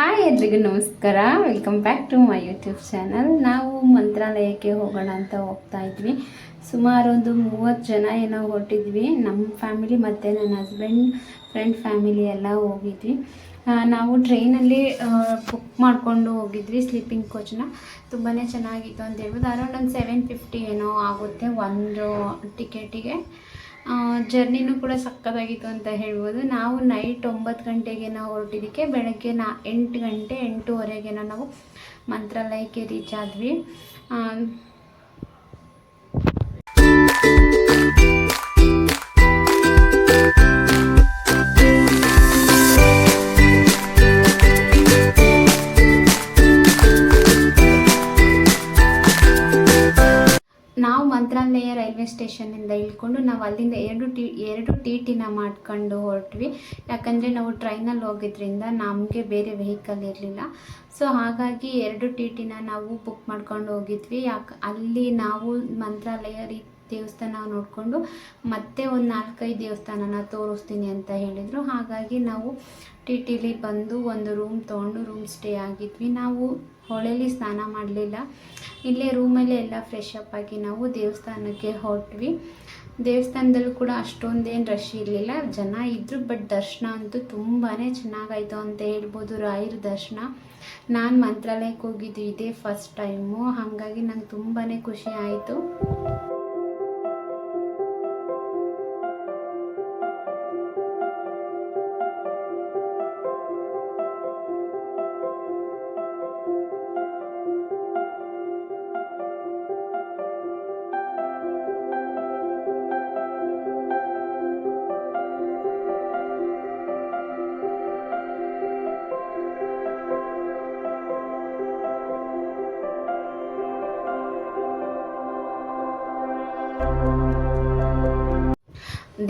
Hi ಎಲ್ರಿಗೂ ನಮಸ್ಕಾರ. Welcome back to my YouTube channel ನಾವು ಮಂತ್ರಾಲಯಕ್ಕೆ ಹೋಗೋಣ ಅಂತ ಹೋಗ್ತಾ ಇದ್ವಿ. ಸುಮಾರು ಒಂದು ಮೂವತ್ತು ಜನ ಏನೋ ಹೊರಟಿದ್ವಿ. ನಮ್ಮ ಫ್ಯಾಮಿಲಿ ಮತ್ತು ನನ್ನ ಹಸ್ಬೆಂಡ್ ಫ್ರೆಂಡ್ ಫ್ಯಾಮಿಲಿ ಎಲ್ಲ ಹೋಗಿದ್ವಿ. ನಾವು ಟ್ರೈನಲ್ಲಿ ಬುಕ್ ಮಾಡಿಕೊಂಡು ಹೋಗಿದ್ವಿ ಸ್ಲೀಪಿಂಗ್ ಕೋಚ್ನ ತುಂಬಾ ಚೆನ್ನಾಗಿತ್ತು ಅಂತ ಹೇಳ್ಬೋದು. ಅರೌಂಡ್ ಒಂದು ಸೆವೆನ್ ಫಿಫ್ಟಿ ಏನೋ ಆಗುತ್ತೆ ಒಂದು ಟಿಕೆಟಿಗೆ ಜರ್ನಿನೂ ಕೂಡ ಸಕ್ಕತ್ತಾಗಿತ್ತು ಅಂತ ಹೇಳ್ಬೋದು. ನಾವು ನೈಟ್ ಒಂಬತ್ತು ಗಂಟೆಗೆ ನಾವು ಹೊರಟಿದ್ದಕ್ಕೆ ಬೆಳಗ್ಗೆ ನಾ ಎಂಟು ಗಂಟೆ, ಎಂಟೂವರೆಗೆ ನಾವು ಮಂತ್ರಾಲಯಕ್ಕೆ ರೀಚ್ ಆದ್ವಿ. ಮಂತ್ರಾಲಯ ರೈಲ್ವೆ ಸ್ಟೇಷನಿಂದ ಇಳ್ಕೊಂಡು ನಾವು ಅಲ್ಲಿಂದ ಎರಡು ಟಿ ಎರಡು ಟಿ ಟಿನ ಮಾಡ್ಕೊಂಡು ಹೊರಟ್ವಿ. ಯಾಕಂದರೆ ನಾವು ಟ್ರೈನಲ್ಲಿ ಹೋಗಿದ್ರಿಂದ ನಮಗೆ ಬೇರೆ ವೆಹಿಕಲ್ ಇರಲಿಲ್ಲ. ಸೊ ಹಾಗಾಗಿ ಎರಡು ಟಿ ಟಿನ ನಾವು ಬುಕ್ ಮಾಡ್ಕೊಂಡು ಹೋಗಿದ್ವಿ. ಯಾಕೆ, ಅಲ್ಲಿ ನಾವು ಮಂತ್ರಾಲಯ ರೀ, ದೇವಸ್ಥಾನ ನೋಡಿಕೊಂಡು ಮತ್ತೆ ಒಂದು ನಾಲ್ಕೈದು ದೇವಸ್ಥಾನನ ತೋರಿಸ್ತೀನಿ ಅಂತ ಹೇಳಿದರು. ಹಾಗಾಗಿ ನಾವು ಟಿ ಟಿಲಿ ಬಂದು ಒಂದು ರೂಮ್ ತೊಗೊಂಡು ರೂಮ್ ಸ್ಟೇ ಆಗಿದ್ವಿ. ನಾವು ಹೊಳೆಲಿ ಸ್ನಾನ ಮಾಡಲಿಲ್ಲ. ಇಲ್ಲೇ ರೂಮಲ್ಲೇ ಎಲ್ಲ ಫ್ರೆಶ್ ಅಪ್ ಆಗಿ ನಾವು ದೇವಸ್ಥಾನಕ್ಕೆ ಹೊರಟ್ವಿ. ದೇವಸ್ಥಾನದಲ್ಲೂ ಕೂಡ ಅಷ್ಟೊಂದೇನು ರಶ್ ಇರಲಿಲ್ಲ. ಜನ ಇದ್ದರು ಬಟ್ ದರ್ಶನ ಅಂತೂ ತುಂಬಾ ಚೆನ್ನಾಗಾಯಿತು ಅಂತ ಹೇಳ್ಬೋದು ರಾಯರ ದರ್ಶನ. ನಾನು ಮಂತ್ರಾಲಯಕ್ಕೆ ಹೋಗಿದ್ದು ಇದೇ ಫಸ್ಟ್ ಟೈಮು ಹಾಗಾಗಿ ನಂಗೆ ತುಂಬಾ ಖುಷಿ ಆಯಿತು.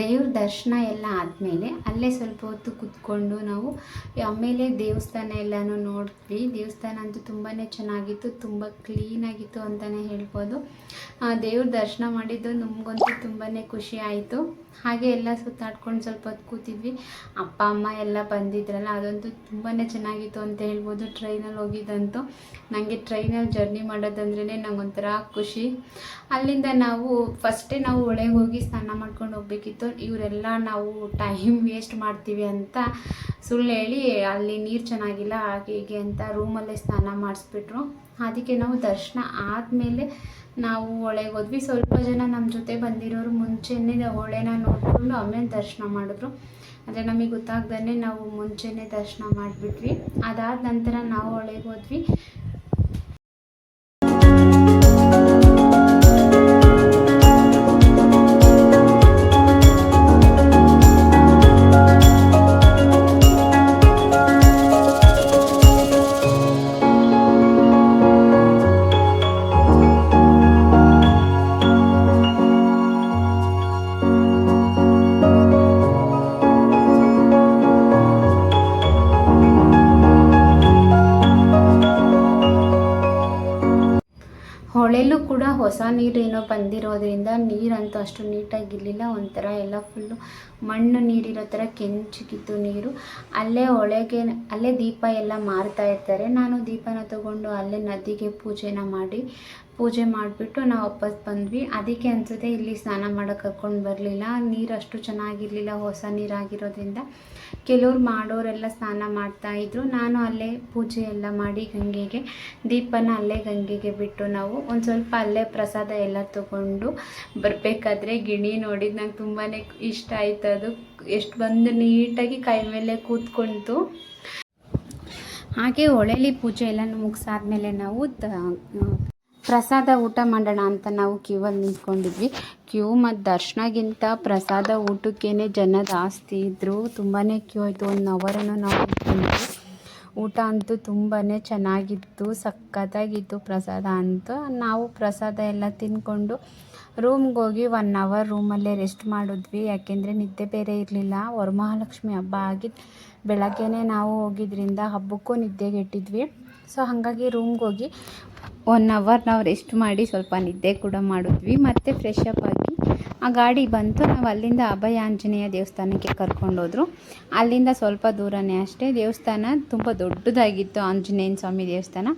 ದೇವ್ರ ದರ್ಶನ ಎಲ್ಲ ಆದಮೇಲೆ ಅಲ್ಲೇ ಸ್ವಲ್ಪ ಹೊತ್ತು ಕೂತ್ಕೊಂಡು ನಾವು ಆಮೇಲೆ ದೇವಸ್ಥಾನ ಎಲ್ಲನೂ ನೋಡಿದ್ವಿ ದೇವಸ್ಥಾನ ಅಂತೂ ತುಂಬಾ ಚೆನ್ನಾಗಿತ್ತು, ತುಂಬ ಕ್ಲೀನಾಗಿತ್ತು ಅಂತಲೇ ಹೇಳ್ಬೋದು. ದೇವ್ರ ದರ್ಶನ ಮಾಡಿದ್ದು ನಮಗಂತೂ ತುಂಬಾ ಖುಷಿ ಆಯಿತು. ಹಾಗೆ ಎಲ್ಲ ಸುತ್ತಾಡ್ಕೊಂಡು ಸ್ವಲ್ಪ ಹೊತ್ತು ಕೂತಿದ್ವಿ. ಅಪ್ಪ, ಅಮ್ಮ ಎಲ್ಲ ಬಂದಿದ್ರಲ್ಲ, ಅದಂತೂ ತುಂಬಾ ಚೆನ್ನಾಗಿತ್ತು ಅಂತ ಹೇಳ್ಬೋದು. ಟ್ರೈನಲ್ಲಿ ಹೋಗಿದ್ದಂತೂ ನನಗೆ ಟ್ರೈನಲ್ಲಿ ಜರ್ನಿ ಮಾಡೋದಂದ್ರೇ ನಂಗೊಂಥರ ಖುಷಿ. ಅಲ್ಲಿಂದ ನಾವು ಫಸ್ಟೇ ನಾವು ಒಳಗೆ ಹೋಗಿ ಸ್ನಾನ ಮಾಡ್ಕೊಂಡು ಹೋಗ್ಬೇಕಿತ್ತು. ಇವರೆಲ್ಲ ನಾವು ಟೈಮ್ ವೇಸ್ಟ್ ಮಾಡ್ತೀವಿ ಅಂತ ಸುಳ್ಳು ಹೇಳಿ ಅಲ್ಲಿ ನೀರು ಚೆನ್ನಾಗಿಲ್ಲ, ಹಾಗೆ ಹೀಗೆ ಅಂತ ರೂಮಲ್ಲೇ ಸ್ನಾನ ಮಾಡಿಸ್ಬಿಟ್ರು. ಅದಕ್ಕೆ ನಾವು ದರ್ಶನ ಆದಮೇಲೆ ನಾವು ಹೊಳೆಗೆ ಹೋದ್ವಿ. ಸ್ವಲ್ಪ ಜನ ನಮ್ಮ ಜೊತೆ ಬಂದಿರೋರು ಮುಂಚೆನೇ ಹೊಳೆನ ನೋಡಿಕೊಂಡು ಆಮೇಲೆ ದರ್ಶನ ಮಾಡಿದ್ರು. ಅಂದರೆ ನಮಗೆ ಗೊತ್ತಾಗ್ದೇ ನಾವು ಮುಂಚೆನೇ ದರ್ಶನ ಮಾಡಿಬಿಟ್ವಿ. ಅದಾದ ನಂತರ ನಾವು ಹೊಳೆಗೆ ಹೋದ್ವಿ. ಹೊಳೆಲೂ ಕೂಡ ಹೊಸ ನೀರೇನೋ ಬಂದಿರೋದ್ರಿಂದ ನೀರಂತೂ ಅಷ್ಟು ನೀಟಾಗಿರಲಿಲ್ಲ. ಒಂಥರ ಎಲ್ಲ ಫುಲ್ಲು ಮಣ್ಣು ನೀರಿರೋ ಥರ ಕೆಂಚಿಗಿತ್ತು ನೀರು. ಅಲ್ಲೇ ಒಳಗೆ, ಅಲ್ಲೇ ದೀಪ ಎಲ್ಲ ಮಾರ್ತಾ ಇರ್ತಾರೆ. ನಾನು ದೀಪನ ತಗೊಂಡು ಅಲ್ಲೇ ನದಿಗೆ ಪೂಜೆನ ಮಾಡಿ ಪೂಜೆ ಮಾಡಿಬಿಟ್ಟು ನಾವು ವಾಪಸ್ ಬಂದ್ವಿ. ಅದಕ್ಕೆ ಅನ್ಸುತ್ತೆ ಇಲ್ಲಿ ಸ್ನಾನ ಮಾಡೋಕೆ ಕರ್ಕೊಂಡು ಬರಲಿಲ್ಲ. ನೀರು ಅಷ್ಟು ಚೆನ್ನಾಗಿರಲಿಲ್ಲ, ಹೊಸ ನೀರಾಗಿರೋದ್ರಿಂದ. ಕೆಲವ್ರು ಮಾಡೋರೆಲ್ಲ ಸ್ನಾನ ಮಾಡ್ತಾಯಿದ್ರು ನಾನು ಅಲ್ಲೇ ಪೂಜೆ ಎಲ್ಲ ಮಾಡಿ ಗಂಗೆಗೆ, ದೀಪನ ಅಲ್ಲೇ ಗಂಗೆಗೆ ಬಿಟ್ಟು ನಾವು ಒಂದು ಸ್ವಲ್ಪ ಅಲ್ಲೇ ಪ್ರಸಾದ ಎಲ್ಲ ತಗೊಂಡು ಬರಬೇಕಾದ್ರೆ ಗಿಣಿ ನೋಡಿದ್ದು ನಂಗೆ ತುಂಬಾ ಇಷ್ಟ ಆಯ್ತು ಅದು. ಎಷ್ಟು ಬಂದು ನೀಟಾಗಿ ಕೈ ಮೇಲೆ ಕೂತ್ಕೊಂತು. ಹಾಗೆ ಹೊಳೆಲಿ ಪೂಜೆ ಎಲ್ಲ ಮುಗಿಸಾದ್ಮೇಲೆ ನಾವು ಪ್ರಸಾದ ಊಟ ಮಾಡೋಣ ಅಂತ ನಾವು ಕ್ಯೂವಲ್ಲಿ ನಿಂತ್ಕೊಂಡಿದ್ವಿ. ಕ್ಯೂ ಮತ್ತು ದರ್ಶನಗಿಂತ ಪ್ರಸಾದ ಊಟಕ್ಕೇ ಜನ ಜಾಸ್ತಿ ಇದ್ದರು ತುಂಬಾ ಕ್ಯೂ ಆಯಿತು. ಒಂದು ಅವರನ್ನು ನಾವು ನಿಂತ್ಕೊಂಡಿದ್ವಿ ಊಟ ಅಂತೂ ತುಂಬಾ ಚೆನ್ನಾಗಿತ್ತು, ಸಖತ್ತಾಗಿತ್ತು ಪ್ರಸಾದ ಅಂತೂ. ನಾವು ಪ್ರಸಾದ ಎಲ್ಲ ತಿಂದ್ಕೊಂಡು ರೂಮ್ಗೆ ಹೋಗಿ ಒನ್ ಅವರ್ ರೂಮಲ್ಲೇ ರೆಸ್ಟ್ ಮಾಡಿದ್ವಿ. ಯಾಕೆಂದರೆ ನಿದ್ದೆ ಬೇರೆ ಇರಲಿಲ್ಲ. ವರಮಹಾಲಕ್ಷ್ಮಿ ಹಬ್ಬ ಆಗಿದ್ದು ಬೆಳಗ್ಗೆನೇ ನಾವು ಹೋಗಿದ್ರಿಂದ ಹಬ್ಬಕ್ಕೂ ನಿದ್ದೆಗೆಟ್ಟಿದ್ವಿ. ಸೊ ಹಾಗಾಗಿ ರೂಮ್ಗೆ ಹೋಗಿ ಒನ್ ಅವರ್ ನಾವು ರೆಸ್ಟ್ ಮಾಡಿ ಸ್ವಲ್ಪ ನಿದ್ದೆ ಕೂಡ ಮಾಡಿದ್ವಿ. ಮತ್ತು ಫ್ರೆಶ್ ಅಪ್ ಆಗಿ ಆ ಗಾಡಿ ಬಂತು. ನಾವು ಅಲ್ಲಿಂದ ಅಭಯ ಆಂಜನೇಯ ದೇವಸ್ಥಾನಕ್ಕೆ ಕರ್ಕೊಂಡೋದ್ರು. ಅಲ್ಲಿಂದ ಸ್ವಲ್ಪ ದೂರನೇ ಅಷ್ಟೇ. ದೇವಸ್ಥಾನ ತುಂಬ ದೊಡ್ಡದಾಗಿತ್ತು. ಆಂಜನೇಯನ ಸ್ವಾಮಿ ದೇವಸ್ಥಾನ.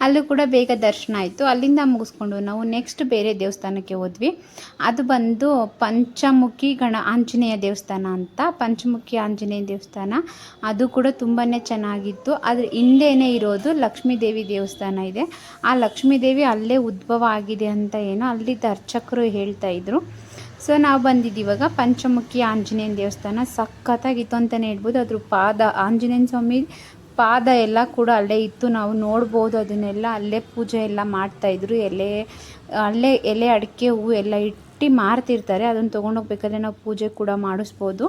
ಅಲ್ಲೂ ಕೂಡ ಬೇಗ ದರ್ಶನ ಆಯಿತು. ಅಲ್ಲಿಂದ ಮುಗಿಸ್ಕೊಂಡು ನಾವು ನೆಕ್ಸ್ಟ್ ಬೇರೆ ದೇವಸ್ಥಾನಕ್ಕೆ ಹೋದ್ವಿ. ಅದು ಬಂದು ಪಂಚಮುಖಿ ಗಣ ಆಂಜನೇಯ ದೇವಸ್ಥಾನ ಅಂತ. ಪಂಚಮುಖಿ ಆಂಜನೇಯ ದೇವಸ್ಥಾನ. ಅದು ಕೂಡ ತುಂಬಾ ಚೆನ್ನಾಗಿತ್ತು. ಅದ್ರ ಹಿಂದೆನೇ ಇರೋದು ಲಕ್ಷ್ಮೀ ದೇವಿ ದೇವಸ್ಥಾನ ಇದೆ. ಆ ಲಕ್ಷ್ಮೀ ದೇವಿ ಅಲ್ಲೇ ಉದ್ಭವ ಆಗಿದೆ ಅಂತ ಏನೋ ಅಲ್ಲಿದ್ದ ಅರ್ಚಕರು ಹೇಳ್ತಾ ಇದ್ರು. ಸೊ ನಾವು ಬಂದಿದ್ದೀವಾಗ ಪಂಚಮುಖಿ ಆಂಜನೇಯನ ದೇವಸ್ಥಾನ. ಸಖತ್ತಾಗಿತ್ತು ಅಂತಲೇ ಹೇಳ್ಬೋದು. ಅದ್ರ ಪಾದ, ಆಂಜನೇಯನ ಸ್ವಾಮಿ ಪಾದ ಎಲ್ಲ ಕೂಡ ಅಲ್ಲೇ ಇತ್ತು. ನಾವು ನೋಡ್ಬೋದು ಅದನ್ನೆಲ್ಲ. ಅಲ್ಲೇ ಪೂಜೆ ಎಲ್ಲ ಮಾಡ್ತಾಯಿದ್ರು ಎಲೆ, ಅಲ್ಲೇ ಎಲೆ, ಅಡಿಕೆ ಹೂವು ಎಲ್ಲ ಇಟ್ಟು ಮಾರ್ತಿರ್ತಾರೆ. ಅದನ್ನು ತೊಗೊಂಡೋಗ್ಬೇಕಾದ್ರೆ ನಾವು ಪೂಜೆ ಕೂಡ ಮಾಡಿಸ್ಬೋದು.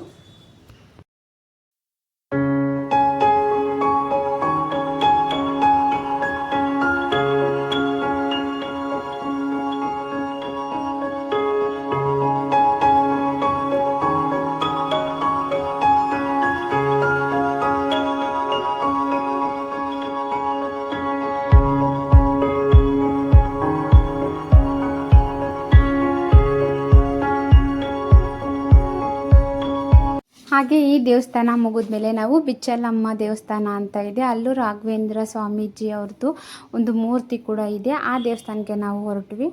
ದೇವಸ್ಥಾನ ಮುಗಿದ್ಮೇಲೆ ನಾವು ಬಿಚ್ಚಲಮ್ಮ ದೇವಸ್ಥಾನ ಅಂತ ಇದೆ. ಅಲ್ಲೂ ರಾಘವೇಂದ್ರ ಸ್ವಾಮೀಜಿ ಅವ್ರದ್ದು ಒಂದು ಮೂರ್ತಿ ಕೂಡ ಇದೆ. ಆ ದೇವಸ್ಥಾನಕ್ಕೆ ನಾವು ಹೊರಟ್ವಿ.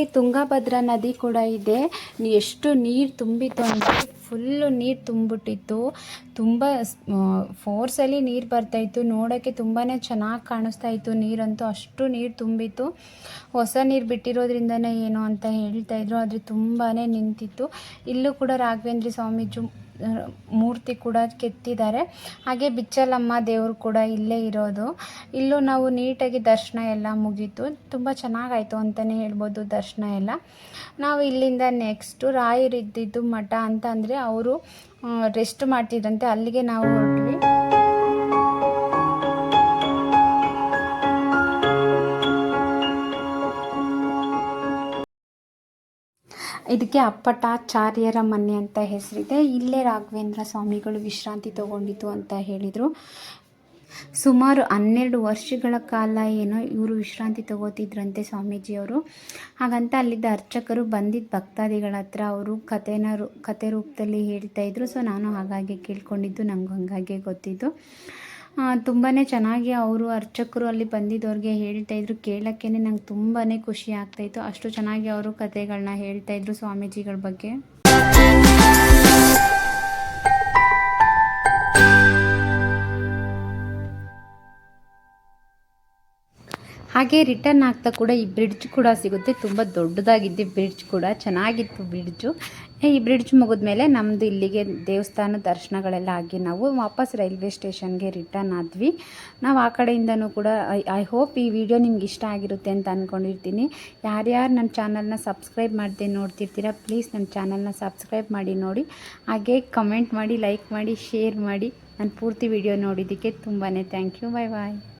ಇಲ್ಲಿ ತುಂಗಭದ್ರಾ ನದಿ ಕೂಡ ಇದೆ. ಎಷ್ಟು ನೀರು ತುಂಬಿತ್ತು ಅಂದರೆ ಫುಲ್ಲು ನೀರು ತುಂಬಿಟ್ಟಿತ್ತು ತುಂಬ ಫೋರ್ಸಲ್ಲಿ ನೀರು ಬರ್ತಾಯಿತ್ತು ನೋಡೋಕ್ಕೆ ತುಂಬಾ ಚೆನ್ನಾಗಿ ಕಾಣಿಸ್ತಾ ಇತ್ತು ನೀರಂತೂ. ಅಷ್ಟು ನೀರು ತುಂಬಿತ್ತು. ಹೊಸ ನೀರು ಬಿಟ್ಟಿರೋದ್ರಿಂದನೇ ಏನು ಅಂತ ಹೇಳ್ತಾಯಿದ್ರು ಆದರೆ ತುಂಬಾ ನಿಂತಿತ್ತು. ಇಲ್ಲೂ ಕೂಡ ರಾಘವೇಂದ್ರ ಸ್ವಾಮೀಜಿ ಮೂರ್ತಿ ಕೂಡ ಕೆತ್ತಿದ್ದಾರೆ. ಹಾಗೆ ಬಿಚ್ಚಲಮ್ಮ ದೇವರು ಕೂಡ ಇಲ್ಲೇ ಇರೋದು. ಇಲ್ಲೂ ನಾವು ನೀಟಾಗಿ ದರ್ಶನ ಎಲ್ಲ ಮುಗೀತು. ತುಂಬ ಚೆನ್ನಾಗಾಯಿತು ಅಂತಲೇ ಹೇಳ್ಬೋದು ದರ್ಶನ ಎಲ್ಲ. ನಾವು ಇಲ್ಲಿಂದ ನೆಕ್ಸ್ಟು ರಾಯರಿದ್ದಿದ್ದು ಮಠ ಅಂತ ಅಂದರೆ ಅವರು ರೆಸ್ಟ್ ಮಾಡ್ತಿದ್ದಂತೆ ಅಲ್ಲಿಗೆ ನಾವು ಹೊರಟ್ವಿ. ಇದಕ್ಕೆ ಅಪ್ಪಟಾಚಾರ್ಯರ ಮನೆ ಅಂತ ಹೆಸರಿದೆ. ಇಲ್ಲೇ ರಾಘವೇಂದ್ರ ಸ್ವಾಮಿಗಳು ವಿಶ್ರಾಂತಿ ತಗೊಂಡಿತು ಅಂತ ಹೇಳಿದರು. ಸುಮಾರು ಹನ್ನೆರಡು ವರ್ಷಗಳ ಕಾಲ ಏನೋ ಇವರು ವಿಶ್ರಾಂತಿ ತಗೋತಿದ್ರಂತೆ ಸ್ವಾಮೀಜಿಯವರು. ಹಾಗಂತ ಅಲ್ಲಿದ್ದ ಅರ್ಚಕರು ಬಂದಿದ್ದ ಭಕ್ತಾದಿಗಳ ಹತ್ರ ಅವರು ಕಥೆನ ಕತೆ ರೂಪದಲ್ಲಿ ಹೇಳ್ತಾ ಇದ್ರು. ಸೊ ನಾನು ಹಾಗಾಗಿ ಕೇಳ್ಕೊಂಡಿದ್ದು ನಂಗೆ ಹಾಗಾಗಿ ಗೊತ್ತಿದ್ದು. ತುಂಬಾ ಚೆನ್ನಾಗಿ ಅವರು ಅರ್ಚಕರು ಅಲ್ಲಿ ಬಂದಿದ್ದವ್ರಿಗೆ ಹೇಳ್ತಾಯಿದ್ರು ಕೇಳೋಕ್ಕೇ ನಂಗೆ ತುಂಬಾ ಖುಷಿ ಆಗ್ತಾಯಿತ್ತು ಅಷ್ಟು ಚೆನ್ನಾಗಿ ಅವರು ಕತೆಗಳನ್ನ ಹೇಳ್ತಾಯಿದ್ರು ಸ್ವಾಮೀಜಿಗಳ ಬಗ್ಗೆ. ಹಾಗೆ ರಿಟರ್ನ್ ಆಗ್ತಾ ಕೂಡ ಈ ಬ್ರಿಡ್ಜ್ ಕೂಡ ಸಿಗುತ್ತೆ. ತುಂಬ ದೊಡ್ಡದಾಗಿದ್ದೆ ಬ್ರಿಡ್ಜ್ ಕೂಡ, ಚೆನ್ನಾಗಿತ್ತು ಬ್ರಿಡ್ಜು ಈ ಬ್ರಿಡ್ಜ್ ಮುಗಿದ ಮೇಲೆ ನಮ್ಮದು ಇಲ್ಲಿಗೆ ದೇವಸ್ಥಾನ ದರ್ಶನಗಳೆಲ್ಲ ಆಗಿ ನಾವು ವಾಪಸ್ ರೈಲ್ವೆ ಸ್ಟೇಷನ್ಗೆ ರಿಟರ್ನ್ ಆದ್ವಿ. ನಾವು ಆ ಕಡೆಯಿಂದನೂ ಕೂಡ, ಐ ಹೋಪ್ ಈ ವಿಡಿಯೋ ನಿಮ್ಗೆ ಇಷ್ಟ ಆಗಿರುತ್ತೆ ಅಂತ ಅಂದ್ಕೊಂಡಿರ್ತೀನಿ ಯಾರ್ಯಾರು ನನ್ನ ಚಾನಲ್ನ ಸಬ್ಸ್ಕ್ರೈಬ್ ಮಾಡದೆ ನೋಡ್ತಿರ್ತೀರಾ ಪ್ಲೀಸ್ ನನ್ನ ಚಾನಲ್ನ ಸಬ್ಸ್ಕ್ರೈಬ್ ಮಾಡಿ ನೋಡಿ. ಹಾಗೆ ಕಮೆಂಟ್ ಮಾಡಿ ಲೈಕ್ ಮಾಡಿ ಶೇರ್ ಮಾಡಿ. ನಾನು ಪೂರ್ತಿ ವಿಡಿಯೋ ನೋಡಿದ್ದಕ್ಕೆ ತುಂಬಾ ಥ್ಯಾಂಕ್ ಯು ಬಾಯ್ ಬಾಯ್